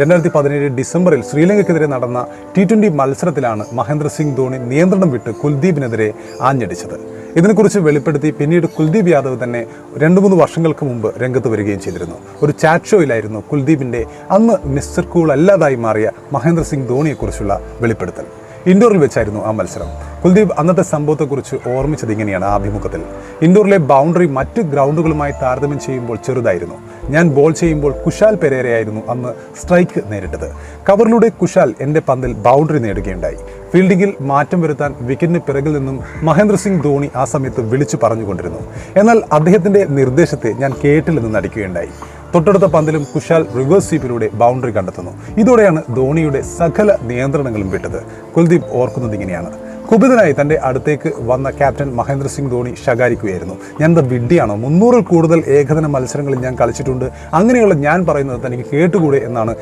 രണ്ടായിരത്തി പതിനേഴ് ഡിസംബറിൽ ശ്രീലങ്കയ്ക്കെതിരെ നടന്ന ടി ട്വന്റി മത്സരത്തിലാണ് മഹേന്ദ്ര സിംഗ് ധോണി നിയന്ത്രണം വിട്ട് കുൽദീപിനെതിരെ ആഞ്ഞടിച്ചത്. ഇതിനെക്കുറിച്ച് വെളിപ്പെടുത്തി പിന്നീട് കുൽദീപ് യാദവ് തന്നെ രണ്ട് മൂന്ന് വർഷങ്ങൾക്ക് മുമ്പ് രംഗത്ത് വരികയും ചെയ്തിരുന്നു. ഒരു ചാറ്റ് ഷോയിലായിരുന്നു കുൽദീപിന്റെ അന്ന് മിസ്റ്റർ കൂൾ അല്ലാതായി മാറിയ മഹേന്ദ്ര സിംഗ് ധോണിയെക്കുറിച്ചുള്ള വെളിപ്പെടുത്തൽ. ഇൻഡോറിൽ വെച്ചായിരുന്നു ആ മത്സരം. കുൽദീപ് അന്നത്തെ സംഭവത്തെക്കുറിച്ച് ഓർമ്മിച്ചത് ഇങ്ങനെയാണ് ആ അഭിമുഖത്തിൽ. ഇൻഡോറിലെ ബൗണ്ടറി മറ്റ് ഗ്രൗണ്ടുകളുമായി താരതമ്യം ചെയ്യുമ്പോൾ ചെറുതായിരുന്നു. ഞാൻ ബോൾ ചെയ്യുമ്പോൾ കുശാൽ പെരേരയായിരുന്നു അന്ന് സ്ട്രൈക്ക് നേരിട്ടത്. കവറിലൂടെ കുശാൽ എന്റെ പന്തിൽ ബൗണ്ടറി നേടുകയുണ്ടായി. ഫീൽഡിംഗിൽ മാറ്റം വരുത്താൻ വിക്കറ്റിന് പിറകിൽ നിന്നും മഹേന്ദ്ര സിംഗ് ധോണി ആ സമയത്ത് വിളിച്ചു പറഞ്ഞുകൊണ്ടിരുന്നു. എന്നാൽ അദ്ദേഹത്തിന്റെ നിർദ്ദേശത്തെ ഞാൻ കേട്ടില്ലെന്ന് നടിക്കുകയുണ്ടായി. തൊട്ടടുത്ത പന്തിലും കുശാൽ റിവേഴ്സ് സ്വീപ്പിലൂടെ ബൗണ്ടറി കണ്ടെത്തുന്നു. ഇതോടെയാണ് ധോണിയുടെ സകല നിയന്ത്രണങ്ങളും വിട്ടത്. കുൽദീപ് ഓർക്കുന്നത് ഇങ്ങനെയാണ്. കുപിതനായി തന്റെ അടുത്തേക്ക് വന്ന ക്യാപ്റ്റൻ മഹേന്ദ്ര സിംഗ് ധോണി ശകാരിക്കുകയായിരുന്നു. ഞാൻ എന്താ വിഡ്ഢിയാണോ? മുന്നൂറിൽ കൂടുതൽ ഏകദിന മത്സരങ്ങളിൽ ഞാൻ കളിച്ചിട്ടുണ്ട്. അങ്ങനെയുള്ള ഞാൻ പറയുന്നത് തനിക്ക് കേട്ടുകൂടെ എന്നാണ്.